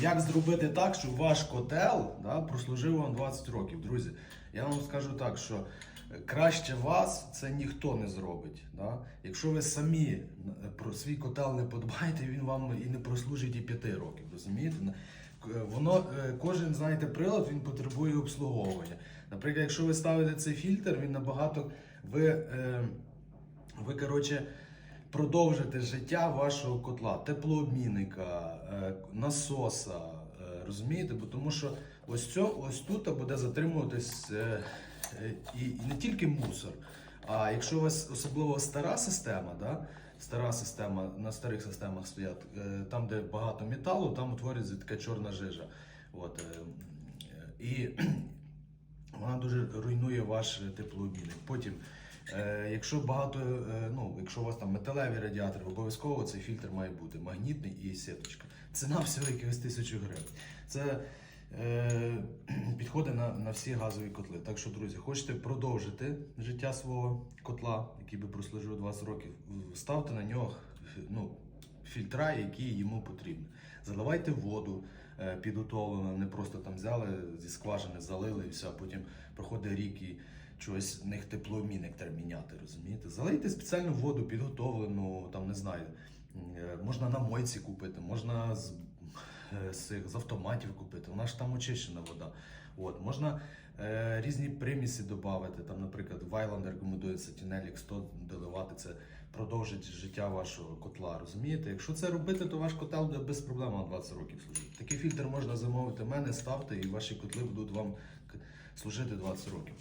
Як зробити так, щоб ваш котел да, прослужив вам 20 років? Друзі, я вам скажу так, що е, краще вас це ніхто не зробить. Да? Якщо ви самі е, про свій котел не подбаєте, він вам і не прослужить і 5 років. Розумієте? Е, Воно кожен, знаєте, прилад він потребує обслуговування. Наприклад, якщо ви ставите цей фільтр, він набагато ви, ви коротше, продовжите життя вашого котла, теплообмінника, е, насоса. е, Розумієте? Бо тому що ось цьо, ось тут буде затримуватись е, і, і не тільки мусор. А якщо у вас особливо стара система, да, стара система на старих системах стоять, там, де багато металу, там утворюється така чорна жижа. От, і вона дуже руйнує ваш теплообмінник. Потім, якщо багато, е, ну, якщо у вас там металеві радіатори, обов'язково цей фільтр має бути магнітний і сіточка. Ціна всього якихось тисячу гривень. Це е, підходить на, на всі газові котли. Так що, друзі, хочете продовжити життя свого котла, який би прослужив 20 років, ставте на нього ну, фільтра, які йому потрібні. Заливайте воду е, підготовлену, не просто там взяли зі скважини, залили і все, потім проходить рік і чогось в них теплообмінник треба міняти, розумієте? Залийте спеціальну воду підготовлену, там не знаю, е, можна на мойці купити, можна з, е, з, з автоматів купити, вона ж там очищена вода. От, можна е, різні примісі додати. Там, наприклад, Вайланд рекомендує Sentinel 100 доливати це продовжить життя вашого котла. Розумієте? Якщо це робити, то ваш котел буде без проблем на 20 років служити. Такий фільтр можна замовити в мене, ставте, і ваші котли будуть вам служити 20 років.